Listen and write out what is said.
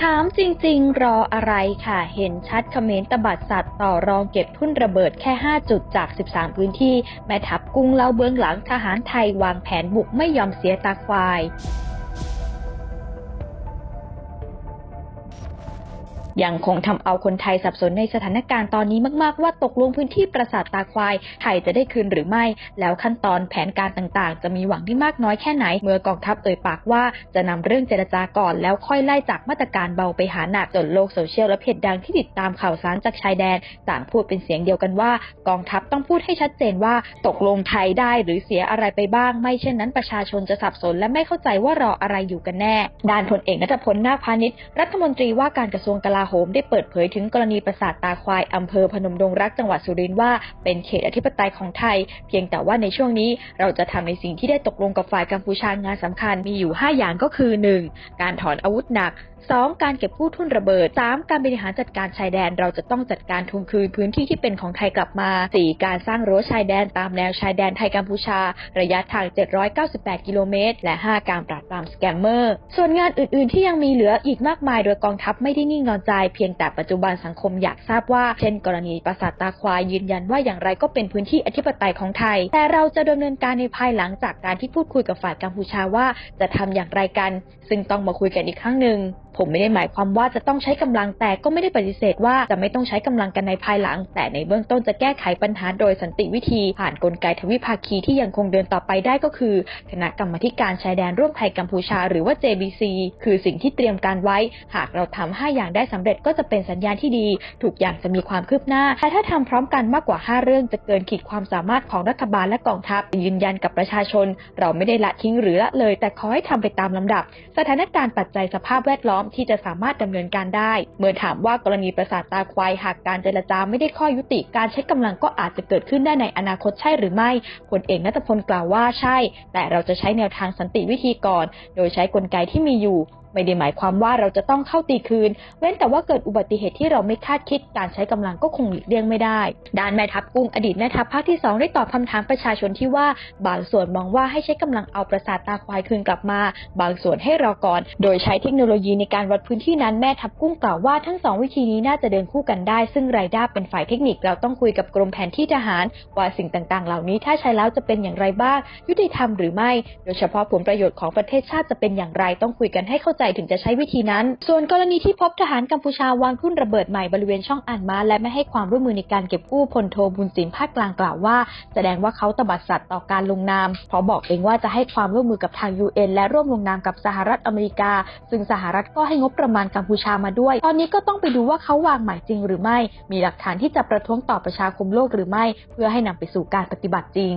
ถามจริงๆ รออะไรค่ะ เห็นชัดเขมรตบัดสัตว์ต่อรองเก็บทุ่นระเบิดแค่ 5 จุดจาก 13 พื้นที่ แม่ทัพกุ้งเล่าเบื้องหลังทหารไทยวางแผนบุกไม่ยอมเสียตาควาย ยังคงทำเอาคนไทยสับสนในสถานการณ์ตอนนี้มากๆ ว่าตกลงพื้นที่ปราสาทตาควาย ไทยจะได้คืนหรือไม่ แล้วขั้นตอนแผนการต่างๆ จะมีหวังที่มากน้อยแค่ไหน เมื่อกองทัพเอ่ยปากว่าจะนำเรื่องเจรจาก่อน แล้วค่อยไล่จากมาตรการเบาไปหาหนักจนโลกโซเชียลและเพจดังที่ติดตามข่าวสารจากชายแดนต่างพูดเป็นเสียงเดียวกันว่า กองทัพต้องพูดให้ชัดเจนว่าตกลงไทยได้หรือเสียอะไรไปบ้าง ไม่เช่นนั้นประชาชนจะสับสนและไม่เข้าใจว่ารออะไรอยู่กันแน่ด้านพลเอกนัทพลนาคพาณิชย์รัฐมนตรีว่าการกระทรวงกลาโหมได้เปิดเผยถึงกรณีปราสาทตาควายอำเภอพนมดงรักจังหวัดสุรินทร์ว่าเป็นเขตอธิปไตยของไทย เพียงแต่ว่าในช่วงนี้เราจะทำในสิ่งที่ได้ตกลงกับฝ่ายกัมพูชางานสำคัญมีอยู่ 5 อย่างก็คือ 1. การถอนอาวุธหนัก 2. การเก็บกู้ทุนระเบิด 3. การบริหารจัดการชายแดนเราจะต้องจัดการทวงคืนพื้นที่ที่เป็นของไทยกลับมา 4. การสร้างรั้วชายแดนตามแนวชายแดนไทยกัมพูชา ระยะทาง 798 กิโลเมตร และ 5 การปราบปรามสแกมเมอร์ ส่วนงานอื่น ๆ ที่ยังมีเหลืออีกมากมายโดยกองทัพไม่ได้นิ่งนอนใจ เพียงแต่ปัจจุบันสังคมอยากทราบว่า เช่น กรณีปราสาทตาควายยืนยันว่าอย่างไรก็เป็นพื้นที่อธิปไตยของไทย แต่เราจะดำเนินการในภายหลังจากการที่พูดคุยกับฝ่ายกัมพูชาว่า จะทำอย่างไรกัน ซึ่งต้องมาคุยกันอีกครั้งหนึ่งผมไม่ได้หมายความว่าจะต้องใช้กำลังแต่ก็ไม่ได้ปฏิเสธว่าจะไม่ต้องใช้กำลังกันในภายหลัง แต่ในเบื้องต้นจะแก้ไขปัญหาโดยสันติวิธี ผ่านนกลไกทวิภาคีที่ยังคงเดินต่อไปได้ก็คือ คณะกรรมการชายแดนร่วมไทยกัมพูชา หรือว่า JBC คือสิ่งที่เตรียมการไว้ หากเราทำ5อย่างได้สำเร็จก็จะเป็นสัญญาณที่ดีทุกอย่างจะมีความคืบหน้าแต่ถ้าทำพร้อมกันมากกว่า 5 เรื่องจะเกินขีดความสามารถของรัฐบาลและกองทัพยืนยันกับประชาชน เราไม่ได้ละทิ้งหรือละเลย แต่ขอให้ทำไปตามลำดับ สถานการณ์ปัจจัยสภาพแวดล้อมที่จะสามารถดำเนินการได้ เมื่อถามว่ากรณีประสาทตาควายหากการเจรจาไม่ได้ข้อยุติการใช้กำลังก็อาจจะเกิดขึ้นได้ในอนาคตใช่หรือไม่พลเอกนัทพลกล่าวว่าใช่ แต่เราจะใช้แนวทางสันติวิธีก่อน โดยใช้กลไกที่มีอยู่ ไม่ได้หมายความว่าเราจะต้องเข้าตีคืน เว้นแต่ว่าเกิดอุบัติเหตุที่เราไม่คาดคิดการใช้กำลังก็คงหลีกเลี่ยงไม่ได้ ด้านแม่ทัพกุ้งอดีตแม่ทัพภาคที่ 2 ได้ตอบคำถามประชาชนที่ว่า บางส่วนมองว่าให้ใช้กำลังเอาประสาทตาควายคืนกลับมา บางส่วนให้รอก่อน โดยใช้เทคโนโลยีในการวัดพื้นที่นั้นแม่ทัพกุ้งกล่าวว่าทั้งสองวิธีนี้น่าจะเดินคู่กันได้ ซึ่งรายด้าเป็นฝ่ายเทคนิคเราต้องคุยกับกรมแผนที่ทหาร ว่าสิ่งต่างๆ เหล่านี้ถ้าใช้แล้วจะเป็นอย่างไรบ้างยุติธรรมหรือไม่ โดยเฉพาะผลประโยชน์ของประเทศชาติจะเป็นอย่างไรต้องคุยกันให้เข้าใจถึงจะใช้วิธีนั้น ส่วนกรณีที่พบทหารกัมพูชาวางทุ่นระเบิดใหม่บริเวณช่องอ่านม้าและไม่ให้ความร่วมมือในการเก็บกู้พลโทบุญสินภาคกลางกล่าวว่า แสดงว่าเขาตบัดสัตว์ต่อการลงนาม เพราะบอกเองว่าจะให้ความร่วมมือกับทาง UN และร่วมลงนามกับสหรัฐอเมริกา ซึ่งสหรัฐก็ให้งบประมาณกัมพูชามาด้วย ตอนนี้ก็ต้องไปดูว่าเขาวางหมายจริงหรือไม่ มีหลักฐานที่จะประท้วงต่อประชาคมโลกหรือไม่ เพื่อให้นำไปสู่การปฏิบัติจริง